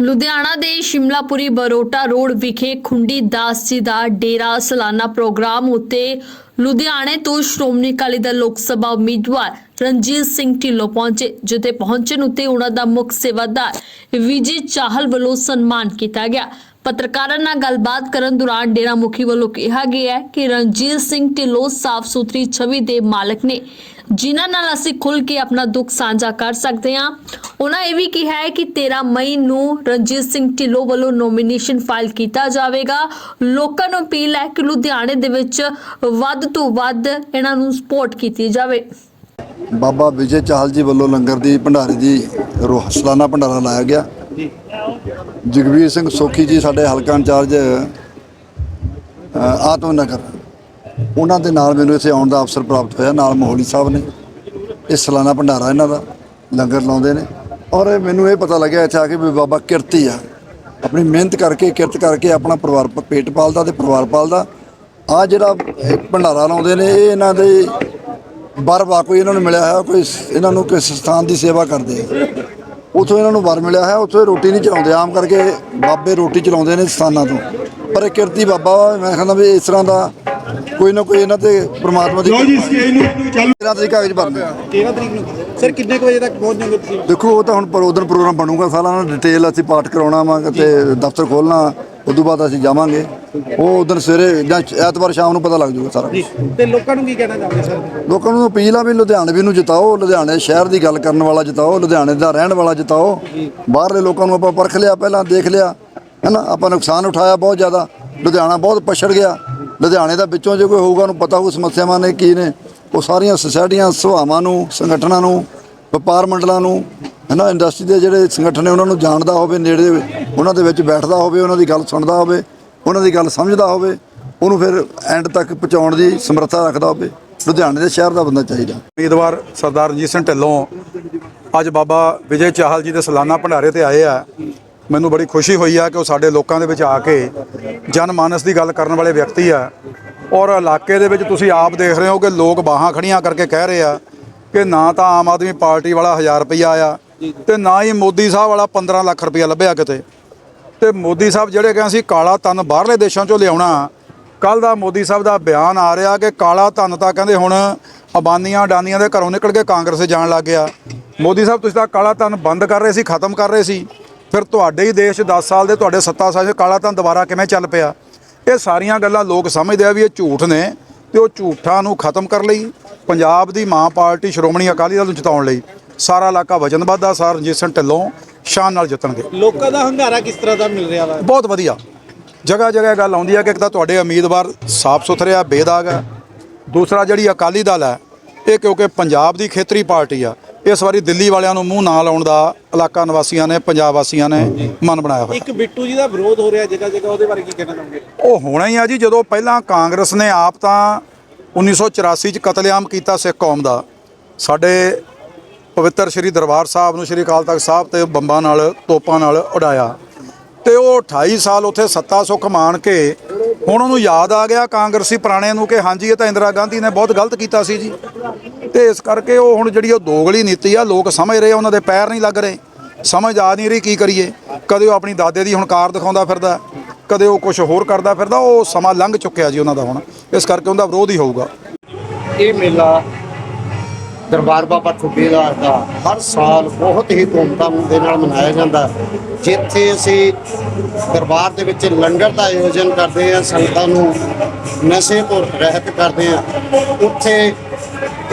ਲੁਧਿਆਣਾ ਦੇ ਸ਼ਿਮਲਾਪੁਰੀ ਬਰੋਟਾ ਰੋਡ ਵਿਖੇ ਖੁੰਡੀ ਦਾਸ ਜੀ ਦਾ ਡੇਰਾ ਸਾਲਾਨਾ ਪ੍ਰੋਗਰਾਮ ਉੱਤੇ ਲੁਧਿਆਣੇ ਤੋਂ ਸ਼੍ਰੋਮਣੀ ਅਕਾਲੀ ਦਲ ਲੋਕ ਸਭਾ ਉਮੀਦਵਾਰ ਰਣਜੀਤ ਸਿੰਘ ਢਿੱਲੋਂ ਪਹੁੰਚੇ, ਜਿੱਥੇ ਪਹੁੰਚਣ ਉੱਤੇ ਉਹਨਾਂ ਦਾ ਮੁੱਖ ਸੇਵਾਦਾਰ ਵਿਜੇ ਚਾਹਲ ਵੱਲੋਂ ਸਨਮਾਨ ਕੀਤਾ ਗਿਆ। ਪੱਤਰਕਾਰਾਂ ਨਾਲ ਗੱਲਬਾਤ ਕਰਨ ਦੌਰਾਨ ਡੇਰਾ ਮੁਖੀ ਵੱਲੋਂ ਕਿਹਾ ਗਿਆ ਕਿ ਰਣਜੀਤ ਸਿੰਘ ਢਿੱਲੋਂ ਸਾਫ਼ ਸੁਥਰੀ ਛਵੀ ਦੇ ਮਾਲਕ ਨੇ ਜਿਨ੍ਹਾਂ ਨਾਲ ਅਸੀਂ ਖੁੱਲ ਕੇ ਆਪਣਾ ਦੁੱਖ ਸਾਂਝਾ ਕਰ ਸਕਦੇ ਹਾਂ। ਉਹਨਾਂ ਇਹ ਵੀ ਕਿਹਾ ਹੈ ਕਿ 13 ਮਈ ਨੂੰ ਰਣਜੀਤ ਸਿੰਘ ਢਿੱਲੋਂ ਵੱਲੋਂ ਨੋਮੀਨੇਸ਼ਨ ਫਾਈਲ ਕੀਤਾ ਜਾਵੇਗਾ। ਲੋਕਾਂ ਨੂੰ ਅਪੀਲ ਹੈ ਕਿ ਲੁਧਿਆਣੇ ਦੇ ਵਿੱਚ ਵੱਧ ਤੋਂ ਵੱਧ ਇਹਨਾਂ ਨੂੰ ਸਪੋਰਟ ਕੀਤੀ ਜਾਵੇ। ਬਾਬਾ ਵਿਜੇ ਚਾਹਲ ਜੀ ਵੱਲੋਂ ਲੰਗਰ ਦੀ ਭੰਡਾਰੇ ਦੀ ਰੋਹ ਸਾਲਾਨਾ ਭੰਡਾਰਾ ਲਾਇਆ ਗਿਆ। ਜਗਵੀਰ ਸਿੰਘ ਸੋਖੀ ਜੀ ਸਾਡੇ ਹਲਕਾ ਇੰਚਾਰਜ ਆਤਮ ਨਗਰ। ਉਹਨਾਂ ਦੇ ਨਾਲ ਮੈਨੂੰ ਇੱਥੇ ਆਉਣ ਦਾ ਅਵਸਰ ਪ੍ਰਾਪਤ ਹੋਇਆ, ਨਾਲ ਮੋਹਲੀ ਸਾਹਿਬ ਨੇ, ਇਹ ਸਲਾਨਾ ਭੰਡਾਰਾ ਇਹਨਾਂ ਦਾ, ਲੰਗਰ ਲਾਉਂਦੇ ਨੇ। ਔਰ ਮੈਨੂੰ ਇਹ ਪਤਾ ਲੱਗਿਆ ਇੱਥੇ ਆ ਕੇ ਵੀ ਬਾਬਾ ਕਿਰਤੀ ਆ। ਆਪਣੀ ਮਿਹਨਤ ਕਰਕੇ, ਕਿਰਤ ਕਰਕੇ ਆਪਣਾ ਪਰਿਵਾਰ ਪ- ਪੇਟ ਪਾਲਦਾ ਤੇ ਪਰਿਵਾਰ ਪਾਲਦਾ। ਆ ਜਿਹੜਾ ਭੰਡਾਰਾ ਲਾਉਂਦੇ ਨੇ, ਇਹ ਇਹਨਾਂ ਦੇ ਵਰ ਵਾ ਕੋਈ ਇਹਨਾਂ ਨੂੰ ਮਿਲਿਆ ਹੈ ਕੋਈ ਇਹਨਾਂ ਨੂੰ ਕਿਸ ਸਥਾਨ ਦੀ ਸੇਵਾ ਕਰਦੇ ਆ। ਉਥੋਂ ਇਹਨਾਂ ਨੂੰ ਵਰ ਮਿਲਿਆ ਹੈ ਉਥੋਂ ਰੋਟੀ ਨਹੀਂ ਚਲਾਉਂਦੇ। ਆਮ ਕਰਕੇ ਬਾਬੇ ਰੋਟੀ ਚਲਾਉਂਦੇ ਨੇ ਸਥਾਨਾਂ ਤੋਂ। ਪਰ ਇਹ ਕਿਰਤੀ ਬਾਬਾ ਮੈਂ ਕਹਿੰਦਾ ਵੀ ਇਸ ਤਰ੍ਹਾਂ ਦਾ ਕੋਈ ਨਾ ਕੋਈ ਇਹਨਾਂ ਤੇ ਪ੍ਰਮਾਤਮਾ ਦੀ ਲੋ ਜੀ ਸਟੇਜ ਨੂੰ ਚੱਲ ਤੇਰਾਂ ਤਰੀਕ ਕਾਗਜ਼ ਭਰਨੇ ਆ 13 ਤਰੀਕ ਨੂੰ? ਸਰ ਕਿੰਨੇ ਕੁ ਵਜੇ ਤੱਕ ਪਹੁੰਚ ਜਾਓਗੇ ਤੁਸੀਂ? ਦੇਖੋ ਉਹ ਤਾਂ ਹੁਣ ਪਰ ਉਦੋਂ ਪ੍ਰੋਗਰਾਮ ਬਣੂਗਾ ਸਾਰਾ ਡਿਟੇਲ ਅਸੀਂ ਪਾਠ ਕਰਾਉਣਾ ਵਾ ਤੇ ਦਫ਼ਤਰ ਖੋਲਣਾ ਉਦੋਂ ਬਾਅਦ ਅਸੀਂ ਜਾਵਾਂਗੇ। ਉਹ ਉਦੋਂ ਸਵੇਰੇ ਜਾਂ ਐਤਵਾਰ ਸ਼ਾਮ ਨੂੰ ਪਤਾ ਲੱਗ ਜਾਊਗਾ ਸਾਰਾ ਜੀ ਤੇ ਲੋਕਾਂ ਨੂੰ ਕੀ ਕਹਿਣਾ ਚਾਹੁੰਦੇ ਸਰ? ਲੋਕਾਂ ਨੂੰ ਅਪੀਲ ਆ ਵੀ ਲੁਧਿਆਣਵੀ ਨੂੰ ਜਿਤਾਓ ਲੁਧਿਆਣੇ ਸ਼ਹਿਰ ਦੀ ਗੱਲ ਕਰਨ ਵਾਲਾ ਜਿਤਾਓ ਲੁਧਿਆਣੇ ਦਾ ਰਹਿਣ ਵਾਲਾ ਜਿਤਾਓ। ਬਾਹਰਲੇ ਲੋਕਾਂ ਨੂੰ ਆਪਾਂ ਪਰਖ ਲਿਆ ਪਹਿਲਾਂ ਦੇਖ ਲਿਆ। ਹੈਨਾ ਆਪਾਂ ਨੁਕਸਾਨ ਉਠਾਇਆ ਬਹੁਤ ਜ਼ਿਆਦਾ। ਲੁਧਿਆਣਾ ਬਹੁਤ ਪਛੜ ਗਿਆ। ਲੁਧਿਆਣੇ ਦਾ ਵਿੱਚੋਂ ਜੇ ਕੋਈ ਹੋਊਗਾ, ਉਹਨੂੰ ਪਤਾ ਹੋਊ ਸਮੱਸਿਆਵਾਂ ਨੇ ਕੀ ਨੇ। ਉਹ ਸਾਰੀਆਂ ਸੁਸਾਇਟੀਆਂ, ਸੁਭਾਵਾਂ ਨੂੰ, ਸੰਗਠਨਾਂ ਨੂੰ, ਵਪਾਰ ਮੰਡਲਾਂ ਨੂੰ ਹੈਨਾ ਇੰਡਸਟਰੀ ਦੇ ਜਿਹੜੇ ਸੰਗਠਨ ਨੇ, ਉਹਨਾਂ ਨੂੰ ਜਾਣਦਾ ਹੋਵੇ, ਨੇੜੇ ਉਹਨਾਂ ਦੇ ਵਿੱਚ ਬੈਠਦਾ ਹੋਵੇ, ਉਹਨਾਂ ਦੀ ਗੱਲ ਸੁਣਦਾ ਹੋਵੇ, ਉਹਨਾਂ ਦੀ ਗੱਲ ਸਮਝਦਾ ਹੋਵੇ, ਉਹਨੂੰ ਫਿਰ ਐਂਡ ਤੱਕ ਪਹੁੰਚਾਉਣ ਦੀ ਸਮਰੱਥਾ ਰੱਖਦਾ ਹੋਵੇ। ਲੁਧਿਆਣੇ ਦੇ ਸ਼ਹਿਰ ਦਾ ਬੰਦਾ ਚਾਹੀਦਾ। ਉਮੀਦਵਾਰ ਸਰਦਾਰ ਰਣਜੀਤ ਸਿੰਘ ਢਿੱਲੋਂ ਅੱਜ ਬਾਬਾ ਵਿਜੇ ਚਾਹਲ ਜੀ ਦੇ ਸਾਲਾਨਾ ਭੰਡਾਰੇ ਤੇ ਆਏ ਆ। ਮੈਨੂੰ ਬੜੀ ਖੁਸ਼ੀ ਹੋਈ ਆ ਕਿ ਉਹ ਸਾਡੇ ਲੋਕਾਂ ਦੇ ਵਿੱਚ ਆ ਕੇ ਜਨਮਾਨਸ ਦੀ ਗੱਲ ਕਰਨ ਵਾਲੇ ਵਿਅਕਤੀ ਆ। ਔਰ ਇਲਾਕੇ ਦੇ ਵਿੱਚ ਤੁਸੀਂ ਆਪ ਦੇਖ ਰਹੇ ਹੋ ਕਿ ਲੋਕ ਬਾਹਾਂ ਖੜੀਆਂ ਕਰਕੇ ਕਹਿ ਰਹੇ ਆ ਕਿ ਨਾ ਤਾਂ ਆਮ ਆਦਮੀ ਪਾਰਟੀ ਵਾਲਾ 1000 ਰੁਪਇਆ ਆਇਆ ਤੇ ਨਾ ਹੀ ਮੋਦੀ ਸਾਹਿਬ ਵਾਲਾ 15 ਲੱਖ ਰੁਪਇਆ ਲੱਭਿਆ ਕਿਤੇ। ਤੇ ਮੋਦੀ ਸਾਹਿਬ ਜਿਹੜੇ ਕਹਿੰਦੇ ਸੀ ਕਾਲਾ ਧਨ ਬਾਹਰਲੇ ਦੇਸ਼ਾਂ ਚੋਂ ਲਿਆਉਣਾ ਕੱਲ ਦਾ ਮੋਦੀ ਸਾਹਿਬ ਦਾ ਬਿਆਨ ਆ ਰਿਹਾ ਕਿ ਕਾਲਾ ਧਨ ਤਾਂ ਕਹਿੰਦੇ ਹੁਣ ਅਬਾਨੀਆਂ ਅਡਾਨੀਆਂ ਦੇ ਘਰੋਂ ਨਿਕਲ ਕੇ ਕਾਂਗਰਸ ਜਾਣ ਲੱਗ ਗਿਆ। ਮੋਦੀ ਸਾਹਿਬ, ਤੁਸੀਂ ਤਾਂ ਕਾਲਾ ਧਨ ਬੰਦ ਕਰ ਰਹੇ ਸੀ, ਖਤਮ ਕਰ ਰਹੇ ਸੀ। ਫਿਰ ਤੁਹਾਡੇ ਹੀ ਦੇਸ਼ 'ਚ 10 ਸਾਲ ਦੇ ਤੁਹਾਡੇ ਸੱਤਾ ਸਾਲ 'ਚ ਕਾਲਾ ਧਨ ਦੁਬਾਰਾ ਕਿਵੇਂ ਚੱਲ ਪਿਆ? ਇਹ ਸਾਰੀਆਂ ਗੱਲਾਂ ਲੋਕ ਸਮਝਦੇ ਆ ਵੀ ਇਹ ਝੂਠ ਨੇ ਤੇ ਉਹ ਝੂਠਾਂ ਨੂੰ ਖਤਮ ਕਰ ਲਈ ਪੰਜਾਬ ਦੀ ਮਾਂ ਪਾਰਟੀ ਸ਼੍ਰੋਮਣੀ ਅਕਾਲੀ ਦਲ ਨੂੰ ਜਿਤਾਉਣ ਲਈ। ਸਾਰਾ ਇਲਾਕਾ ਵਚਨਬੱਧ ਆ ਸਰ ਰਣਜੀਤ ਸਿੰਘ ਢਿੱਲੋਂ ਸ਼ਾਨ ਨਾਲ ਜਿੱਤਣਗੇ। ਲੋਕਾਂ ਦਾ ਹੰਗਾਰਾ ਕਿਸ ਤਰ੍ਹਾਂ ਦਾ ਮਿਲ ਰਿਹਾ ਵਾ? ਬਹੁਤ ਵਧੀਆ। ਜਗ੍ਹਾ ਜਗ੍ਹਾ ਗੱਲ ਆਉਂਦੀ ਹੈ ਕਿ ਇੱਕ ਤਾਂ ਤੁਹਾਡੇ ਉਮੀਦਵਾਰ ਸਾਫ਼ ਸੁਥਰੇ ਆ ਬੇਦਾਗ ਹੈ ਦੂਸਰਾ ਜਿਹੜੀ ਅਕਾਲੀ ਦਲ ਹੈ ਇਹ ਕਿਉਂਕਿ ਪੰਜਾਬ ਦੀ ਖੇਤਰੀ ਪਾਰਟੀ ਆ ਇਸ ਵਾਰੀ ਦਿੱਲੀ ਵਾਲਿਆਂ ਨੂੰ ਮੂੰਹ ਨਾ ਲਾਉਣ ਦਾ ਇਲਾਕਾ ਨਿਵਾਸੀਆਂ ਨੇ ਪੰਜਾਬ ਵਾਸੀਆਂ ਨੇ ਮਨ ਬਣਾਇਆ ਹੋਇਆ। ਇੱਕ ਬਿੱਟੂ ਜੀ ਦਾ ਵਿਰੋਧ ਹੋ ਰਿਹਾ ਜਗ੍ਹਾ ਜਗ੍ਹਾ ਉਹਦੇ ਬਾਰੇ ਕੀ ਕਹਿਣਾ ਚਾਹੁੰਦੇ ਉਹ ਹੋਣਾ ਹੀ ਆ ਜੀ ਜਦੋਂ ਪਹਿਲਾਂ ਕਾਂਗਰਸ ਨੇ ਆਪ ਤਾਂ 1984 ਚ ਕਤਲੇਆਮ ਕੀਤਾ ਸਿੱਖ ਕੌਮ ਦਾ। ਸਾਡੇ ਪਵਿੱਤਰ ਸ੍ਰੀ ਦਰਬਾਰ ਸਾਹਿਬ ਨੂੰ ਸ੍ਰੀ ਅਕਾਲ ਤਖਤ ਸਾਹਿਬ ਤੇ ਬੰਬਾਂ ਨਾਲ ਤੋਪਾਂ ਨਾਲ ਉਡਾਇਆ। ਤੇ ਉਹ 28 ਸਾਲ ਉੱਥੇ ਸੱਤਾ ਸੁੱਖ ਮਾਣ ਕੇ ਹੁਣ ਉਹਨੂੰ ਯਾਦ ਆ ਗਿਆ ਕਾਂਗਰਸੀ ਪੁਰਾਣੇ ਨੂੰ ਕਿ ਹਾਂਜੀ ਇਹ ਤਾਂ ਇੰਦਰਾ ਗਾਂਧੀ ਨੇ ਬਹੁਤ ਗਲਤ ਕੀਤਾ ਸੀ ਜੀ। ਤੇ ਇਸ ਕਰਕੇ ਉਹ ਹੁਣ ਜਿਹੜੀ ਉਹ ਦੋਗਲੀ ਨੀਤੀ ਆ ਲੋਕ ਸਮਝ ਰਹੇ ਆ, ਉਹਨਾਂ ਦੇ ਪੈਰ ਨਹੀਂ ਲੱਗ ਰਹੇ। ਸਮਝ ਆ ਨਹੀਂ ਰਹੀ ਕੀ ਕਰੀਏ। ਕਦੇ ਉਹ ਆਪਣੀ ਦਾਦੇ ਦੀ ਹੁਣ ਕਾਰ ਦਿਖਾਉਂਦਾ ਫਿਰਦਾ ਕਦੇ ਉਹ ਕੁਝ ਹੋਰ ਕਰਦਾ ਫਿਰਦਾ ਉਹ ਸਮਾਂ ਲੰਘ ਚੁੱਕਿਆ ਜੀ ਉਹਨਾਂ ਦਾ ਹੁਣ। ਇਸ ਕਰਕੇ ਉਹਦਾ ਵਿਰੋਧ ਹੀ ਹੋਊਗਾ। ਇਹ ਮੇਲਾ ਦਰਬਾਰ ਬਾਬਾ ਠੁੱਬੇਦਾਰ ਦਾ ਹਰ ਸਾਲ ਬਹੁਤ ਹੀ ਧੂਮਧਾਮ ਦੇ ਨਾਲ ਮਨਾਇਆ ਜਾਂਦਾ ਜਿੱਥੇ ਅਸੀਂ ਦਰਬਾਰ ਦੇ ਵਿੱਚ ਲੰਗਰ ਦਾ ਆਯੋਜਨ ਕਰਦੇ ਹਾਂ ਸੰਗਤਾਂ ਨੂੰ ਨਸ਼ੇ ਤੋਂ ਰਹਿਤ ਕਰਦੇ ਹਾਂ। ਉੱਥੇ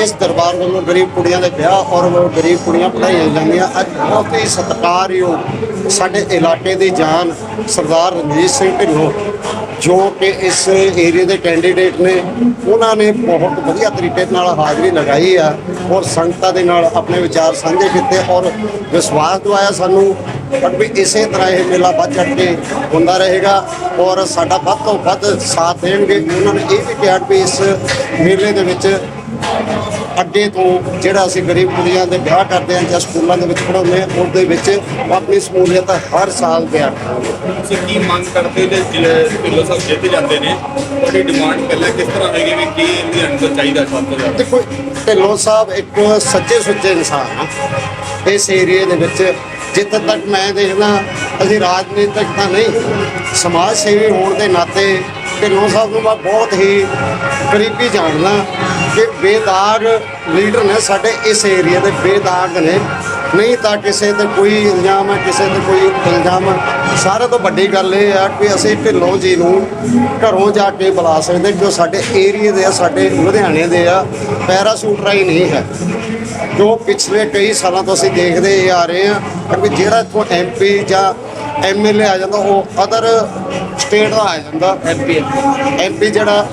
ਇਸ ਦਰਬਾਰ ਵੱਲੋਂ ਗਰੀਬ ਕੁੜੀਆਂ ਦੇ ਵਿਆਹ ਔਰ ਗਰੀਬ ਕੁੜੀਆਂ ਪੜ੍ਹਾਈਆਂ ਜਾਂਦੀਆਂ। ਅੱਜ ਬਹੁਤ ਹੀ ਸਤਿਕਾਰਯੋਗ ਸਾਡੇ ਇਲਾਕੇ ਦੀ ਜਾਨ ਸਰਦਾਰ ਰਣਜੀਤ ਸਿੰਘ ਢਿੱਲੋਂ, ਜੋ ਕਿ ਇਸ ਏਰੀਆ ਦੇ ਕੈਂਡੀਡੇਟ ਨੇ, ਉਹਨਾਂ ਨੇ ਬਹੁਤ ਵਧੀਆ ਤਰੀਕੇ ਨਾਲ ਹਾਜ਼ਰੀ ਲਗਾਈ ਆ ਔਰ ਸੰਗਤਾਂ ਦੇ ਨਾਲ ਆਪਣੇ ਵਿਚਾਰ ਸਾਂਝੇ ਕੀਤੇ ਔਰ ਵਿਸ਼ਵਾਸ ਦਵਾਇਆ ਸਾਨੂੰ। ਪਰ ਵੀ ਇਸੇ ਤਰ੍ਹਾਂ ਇਹ ਮੇਲਾ ਵੱਧ ਚੜ੍ਹ ਕੇ ਹੁੰਦਾ ਰਹੇਗਾ ਔਰ ਸਾਡਾ ਵੱਧ ਤੋਂ ਵੱਧ ਸਾਥ ਦੇਣਗੇ। ਉਹਨਾਂ ਨੇ ਇਹ ਵੀ ਕਿਹਾ ਵੀ ਇਸ ਮੇਲੇ ਦੇ ਵਿੱਚ ਅੱਗੇ ਤੋਂ ਜਿਹੜਾ ਅਸੀਂ ਗਰੀਬ ਕੁੜੀਆਂ ਦੇ ਵਿਆਹ ਕਰਦੇ ਹਾਂ ਜਾਂ ਸਕੂਲਾਂ ਦੇ ਵਿੱਚ ਪੜਾਉਂਦੇ ਹਾਂ ਉਹਦੇ ਵਿੱਚ ਆਪਣੀ ਸਮੂਲੀਅਤ ਹਰ ਸਾਲ ਦਿਆ ਕਰਾਂਗੇ ਤੁਸੀਂ ਕੀ ਮੰਗ ਕਰਦੇ ਜੇ ਢਿੱਲੋਂ ਸਾਹਿਬ ਜਿੱਤ ਜਾਂਦੇ ਨੇ? ਤੁਹਾਡੀ ਡਿਮਾਂਡ ਪਹਿਲਾਂ ਕਿਸ ਤਰ੍ਹਾਂ ਹੋਏਗੀ ਵੀ ਕੀ ਲੁਧਿਆਣੇ ਤੋਂ ਚਾਹੀਦਾ ਸਭ ਤੋਂ ਜ਼ਿਆਦਾ? ਦੇਖੋ ਢਿੱਲੋਂ ਸਾਹਿਬ ਇੱਕ ਸੱਚੇ ਸੁੱਚੇ ਇਨਸਾਨ ਆ। ਇਸ ਏਰੀਏ ਦੇ ਵਿੱਚ ਜਿੱਥੇ ਤੱਕ ਮੈਂ ਦੇਖਦਾ ਅਸੀਂ ਰਾਜਨੀਤਿਕ ਤਾਂ ਨਹੀਂ ਸਮਾਜ ਸੇਵੀ ਹੋਣ ਦੇ ਨਾਤੇ ਢਿੱਲੋਂ ਸਾਹਿਬ ਨੂੰ ਮੈਂ ਬਹੁਤ ਹੀ ਕਰੀਬੀ ਜਾਣਦਾ। ਕਿ ਬੇਦਾਗ ਲੀਡਰ ਨੇ ਸਾਡੇ ਇਸ ਏਰੀਆ ਦੇ ਬੇਦਾਗ ਨੇ, ਨਹੀਂ ਤਾਂ ਕਿਸੇ ਤੇ ਕੋਈ ਇਲਜ਼ਾਮ ਹੈ, ਕਿਸੇ ਤੇ ਕੋਈ ਇਲਜ਼ਾਮ ਹੈ। ਸਾਰਿਆਂ ਤੋਂ ਵੱਡੀ ਗੱਲ ਇਹ ਆ ਕਿ ਅਸੀਂ ਢਿੱਲੋਂ ਜੀ ਨੂੰ ਘਰੋਂ ਜਾ ਕੇ ਬੁਲਾ ਸਕਦੇ, ਜੋ ਸਾਡੇ ਏਰੀਆ ਦੇ ਆ, ਸਾਡੇ ਲੁਧਿਆਣੇ ਦੇ ਆ, ਪੈਰਾਸੂਟ ਰਾਈ ਨਹੀਂ ਹੈ। ਜੋ ਪਿਛਲੇ ਕਈ ਸਾਲਾਂ ਤੋਂ ਅਸੀਂ ਦੇਖਦੇ ਆ ਰਹੇ ਆ ਕਿ ਜਿਹੜਾ ਇੱਥੋਂ ਐਮਪੀ ਜਾਂ ਐਮਐਲਏ ਆ ਜਾਂਦਾ ਉਹ ਅਦਰ ਸਟੇਟ ਦਾ ਆ ਜਾਂਦਾ। ਐਮਪੀ ਐਮਪੀ ਜਿਹੜਾ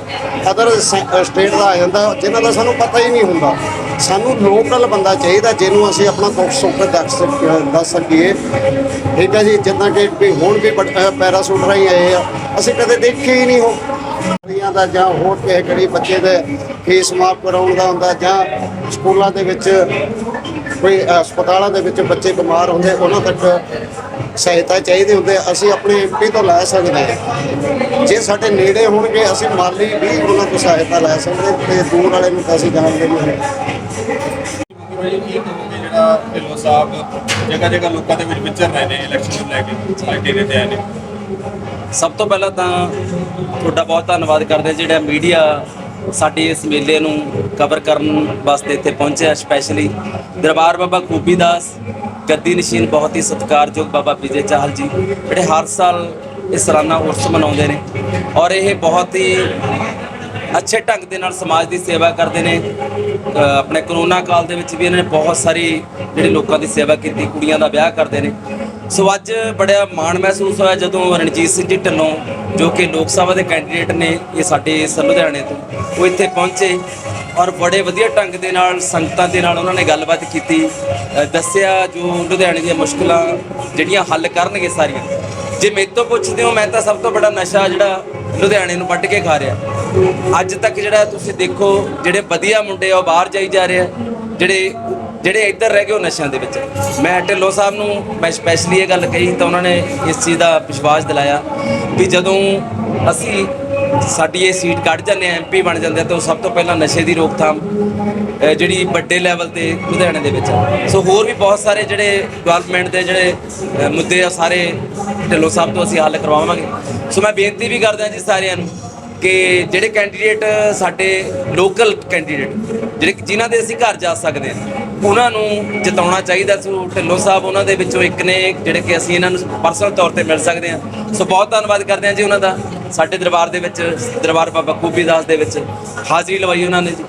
ਅਦਰ ਸਟੇਟ ਦਾ ਆ ਜਾਂਦਾ ਜਿਨ੍ਹਾਂ ਦਾ ਸਾਨੂੰ ਪਤਾ ਹੀ ਨਹੀਂ ਹੁੰਦਾ। ਸਾਨੂੰ ਲੋਕਲ ਬੰਦਾ ਚਾਹੀਦਾ ਜਿਹਨੂੰ ਅਸੀਂ ਆਪਣਾ ਦੁੱਖ ਸੁੱਖ ਦੱਸ ਸਕ- ਦੱਸ ਸਕੀਏ। ਠੀਕ ਹੈ ਜੀ ਜਿੱਦਾਂ ਕਿ ਵੀ ਹੁਣ ਵੀ ਪੈਰਾਸੂਟ ਰਾਹੀਂ ਆਏ ਆ ਅਸੀਂ ਕਦੇ ਦੇਖੇ ਹੀ ਨਹੀਂ ਹੋ ਕੁੜੀਆਂ ਦਾ ਜਾਂ ਹੋਰ ਕਿਸੇ ਗਰੀਬ ਬੱਚੇ ਦੇ ਫੀਸ ਮਾਫ ਕਰਾਉਣ ਦਾ ਹੁੰਦਾ ਜਾਂ ਸਕੂਲਾਂ ਦੇ ਵਿੱਚ ਕੋਈ ਹਸਪਤਾਲਾਂ ਦੇ ਵਿੱਚ ਬੱਚੇ ਬਿਮਾਰ ਹੁੰਦੇ, ਉਹਨਾਂ ਤੱਕ ਸਹਾਇਤਾ ਚਾਹੀਦੀ ਹੁੰਦੇ ਅਸੀਂ ਆਪਣੇ ਐਮਪੀ ਤੋਂ ਲੈ ਸਕਦੇ ਹਾਂ। ਜੇ ਸਾਡੇ ਨੇੜੇ ਹੋਣਗੇ, ਅਸੀਂ ਮਾਲੀ ਵੀ ਉਹਨਾਂ ਤੋਂ ਸਹਾਇਤਾ ਲੈ ਸਕਦੇ ਤੇ ਦੂਰ ਵਾਲੇ ਨੂੰ ਤਾਂ ਅਸੀਂ ਜਾਣਦੇ ਨਹੀਂ ਭਾਈ ਕੀ ਕਹੋਗੇ ਜਿਹੜਾ ਢਿੱਲੋਂ ਸਾਹਿਬ ਜਗ੍ਹਾ ਜਗ੍ਹਾ ਲੋਕਾਂ ਦੇ ਵਿੱਚ ਵਿਚਰ ਰਹੇ ਨੇ ਇਲੈਕਸ਼ਨ ਨੂੰ ਲੈ ਕੇ ਪਾਰਟੀ ਦੇ ਤੇ ਨੇ ਸਭ ਤੋਂ ਪਹਿਲਾਂ ਤਾਂ ਤੁਹਾਡਾ ਬਹੁਤ ਧੰਨਵਾਦ ਕਰਦੇ ਜਿਹੜਾ ਮੀਡੀਆ ਸਾਡੇ ਇਸ ਮੇਲੇ ਨੂੰ ਕਵਰ ਕਰਨ ਵਾਸਤੇ ਇੱਥੇ ਪਹੁੰਚਿਆ ਸਪੈਸ਼ਲੀ ਦਰਬਾਰ ਬਾਬਾ ਖੂਬੀ ਦਾਸ, ਗੱਦੀ ਨਸ਼ੀਨ ਬਹੁਤ ਹੀ ਸਤਿਕਾਰਯੋਗ ਬਾਬਾ ਵਿਜੇ ਚਾਹਲ ਜੀ, ਜਿਹੜੇ ਹਰ ਸਾਲ ਇਹ ਸਾਲਾਨਾ ਉਰਸ ਮਨਾਉਂਦੇ ਨੇ ਔਰ ਇਹ ਬਹੁਤ ਹੀ ਅੱਛੇ ਢੰਗ ਦੇ ਨਾਲ ਸਮਾਜ ਦੀ ਸੇਵਾ ਕਰਦੇ ਨੇ। ਆਪਣੇ ਕਰੋਨਾ ਕਾਲ ਦੇ ਵਿੱਚ ਵੀ ਇਹਨਾਂ ਨੇ ਬਹੁਤ ਸਾਰੀ ਜਿਹੜੇ ਲੋਕਾਂ ਦੀ ਸੇਵਾ ਕੀਤੀ, ਕੁੜੀਆਂ ਦਾ ਵਿਆਹ ਕਰਦੇ ਨੇ। ਸੋ ਅੱਜ ਬੜਾ ਮਾਣ ਮਹਿਸੂਸ ਹੋਇਆ ਜਦੋਂ ਰਣਜੀਤ ਸਿੰਘ ਜੀ ਢਿੱਲੋਂ, ਜੋ ਕਿ ਲੋਕ ਸਭਾ ਦੇ ਕੈਂਡੀਡੇਟ ਨੇ, ਇਹ ਸਾਡੇ ਇਸ ਲੁਧਿਆਣੇ ਤੋਂ। ਉਹ ਇੱਥੇ ਪਹੁੰਚੇ ਔਰ ਬੜੇ ਵਧੀਆ ਢੰਗ ਦੇ ਨਾਲ, ਸੰਗਤਾਂ ਦੇ ਨਾਲ ਉਹਨਾਂ ਨੇ ਗੱਲਬਾਤ ਕੀਤੀ। ਦੱਸਿਆ ਜੋ ਲੁਧਿਆਣੇ ਦੀਆਂ ਮੁਸ਼ਕਲਾਂ ਜਿਹੜੀਆਂ ਹੱਲ ਕਰਨਗੇ ਸਾਰੀਆਂ। ਜੇ ਮੇਰੇ ਤੋਂ ਪੁੱਛਦੇ ਹੋ, ਮੈਂ ਤਾਂ ਸਭ ਤੋਂ ਬੜਾ ਨਸ਼ਾ ਜਿਹੜਾ ਲੁਧਿਆਣੇ ਨੂੰ ਵੱਢ ਕੇ ਖਾ ਰਿਹਾ। ਅੱਜ ਤੱਕ ਜਿਹੜਾ ਤੁਸੀਂ ਦੇਖੋ, ਜਿਹੜੇ ਵਧੀਆ ਮੁੰਡੇ ਆ, ਉਹ ਬਾਹਰ ਜਾਈ ਜਾ ਰਹੇ ਆ। ਜਿਹੜੇ ਜਿਹੜੇ ਇੱਧਰ ਰਹਿ ਗਏ, ਉਹ ਨਸ਼ਿਆਂ ਦੇ ਵਿੱਚ। ਮੈਂ ਢਿੱਲੋਂ ਸਾਹਿਬ ਨੂੰ, ਮੈਂ ਸਪੈਸ਼ਲੀ ਇਹ ਗੱਲ ਕਹੀ ਤਾਂ ਉਹਨਾਂ ਨੇ ਇਸ ਚੀਜ਼ ਦਾ ਵਿਸ਼ਵਾਸ ਦਿਲਾਇਆ ਵੀ ਜਦੋਂ ਅਸੀਂ ਸਾਡੀ ਇਹ ਸੀਟ ਕੱਢ ਜਾਂਦੇ ਆ ਐਮਪੀ ਬਣ ਜਾਂਦੇ ਆ, ਤਾਂ ਉਹ ਸਭ ਤੋਂ ਪਹਿਲਾਂ ਨਸ਼ੇ ਦੀ ਰੋਕਥਾਮ ਜਿਹੜੀ ਵੱਡੇ ਲੈਵਲ ਤੇ ਲੁਧਿਆਣੇ ਦੇ ਵਿੱਚ ਸੋ ਹੋਰ ਵੀ ਬਹੁਤ ਸਾਰੇ ਜਿਹੜੇ ਡਿਵੈਲਪਮੈਂਟ ਦੇ ਜਿਹੜੇ ਮੁੱਦੇ ਆ, ਸਾਰੇ ਢਿੱਲੋਂ ਸਾਹਿਬ ਤੋਂ ਅਸੀਂ ਹੱਲ ਕਰਵਾਵਾਂਗੇ। ਸੋ ਮੈਂ ਬੇਨਤੀ ਵੀ ਕਰਦਾ ਜੀ ਸਾਰਿਆਂ ਨੂੰ ਕਿ ਜਿਹੜੇ ਕੈਂਡੀਡੇਟ ਸਾਡੇ ਲੋਕਲ ਕੈਂਡੀਡੇਟ ਜਿਹੜੇ ਕਿ ਜਿਨ੍ਹਾਂ ਦੇ ਅਸੀਂ ਘਰ ਜਾ ਸਕਦੇ ਹਾਂ, ਉਹਨਾਂ ਨੂੰ ਜਿਤਾਉਣਾ ਚਾਹੀਦਾ। ਸੋ ਢਿੱਲੋਂ ਸਾਹਿਬ ਉਹਨਾਂ ਦੇ ਵਿੱਚੋਂ ਇੱਕ ਨੇ, ਜਿਹੜੇ ਕਿ ਅਸੀਂ ਇਹਨਾਂ ਨੂੰ ਪਰਸਨਲ ਤੌਰ ਤੇ ਮਿਲ ਸਕਦੇ ਹਾਂ। ਸੋ ਬਹੁਤ ਧੰਨਵਾਦ ਕਰਦੇ ਹਾਂ ਜੀ ਉਹਨਾਂ ਦਾ। ਸਾਡੇ ਦਰਬਾਰ ਦੇ ਵਿੱਚ ਦਰਬਾਰ ਬਾਬਾ ਕੂਬੀ ਦਾਸ ਦੇ ਵਿੱਚ ਹਾਜ਼ਰੀ ਲਵਾਈ ਉਹਨਾਂ ਨੇ ਜੀ।